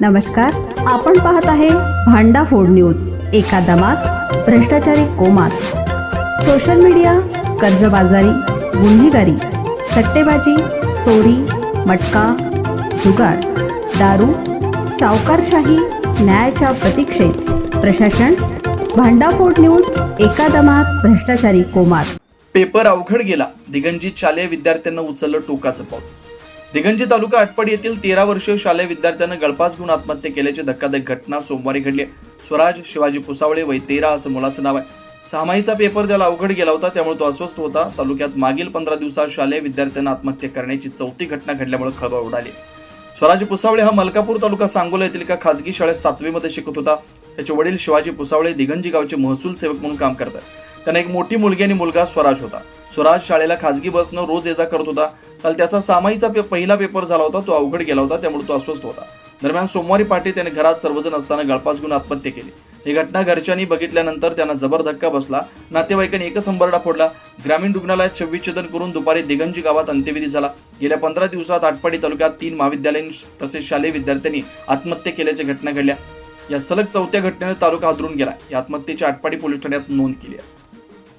नमस्कार आपण पाहत आहे भांडा फोड न्यूज एका दमात भ्रष्टाचारी कोमात. सोशल मीडिया कर्जबाजारी गुन्हेगारी सट्टेबाजी चोरी मटका जुगार दारू सावकारशाही न्यायाच्या प्रतीक्षेत. प्रशासन भांडाफोड न्यूज एका दमात भ्रष्टाचारी कोमात. पेपर अवघड गेला. दिगंजी शालेय विद्यार्थ्यांना उचललं टोकाचं पाऊल. दिगंजी तालुका आटपाडी येथील तेरा वर्षीय शालेय विद्यार्थ्यानं गळपास घेऊन आत्महत्या केल्याची धक्कादायक घटना सोमवारी घडली स्वराज शिवाजी पुसावळे वय तेरा असं मुलाचं नाव आहे. सहामाहीचा पेपर त्याला अवघड गेला होता त्यामुळे तो अस्वस्थ होता. तालुक्यात मागील पंधरा दिवसात शालेय विद्यार्थ्यांना आत्महत्या करण्याची चौथी घटना घडल्यामुळे खळबळ उडाली. स्वराज पुसावळे हा मलकापूर तालुका सांगोला येथील एका खाजगी शाळेत सातवीमध्ये शिकत होता. त्याचे वडील शिवाजी पुसावळे दिगंजी गावचे महसूल सेवक म्हणून काम करतात. त्यांना एक मोठी मुलगी आणि मुलगा स्वराज होता. स्वराज शाळेला खाजगी बसनं रोज ये जा करत होता. काल त्याचा सामाईचा पे- पहिला पेपर झाला होता तो अवघड गेला होता त्यामुळे तो अस्वस्थ होता. दरम्यान सोमवारी पहाटे त्याने घरात सर्वजण असताना गळपास घेऊन आत्महत्या केली. ही घटना घरच्यांनी बघितल्यानंतर त्यांना जबर धक्का बसला. नातेवाईकांनी एकच हंबरडा फोडला. ग्रामीण रुग्णालयात शवविच्छेदन करून दुपारी दिगंजी गावात अंत्यविधी झाला. गेल्या पंधरा दिवसात आटपाडी तालुक्यात तीन महाविद्यालयीन तसेच शालेय विद्यार्थ्यांनी आत्महत्या केल्याच्या घटना घडल्या. या सलग चौथ्या घटनेने तालुका हादरून गेला. या आत्महत्येची आटपाडी पोलीस ठाण्यात नोंद केली आहे.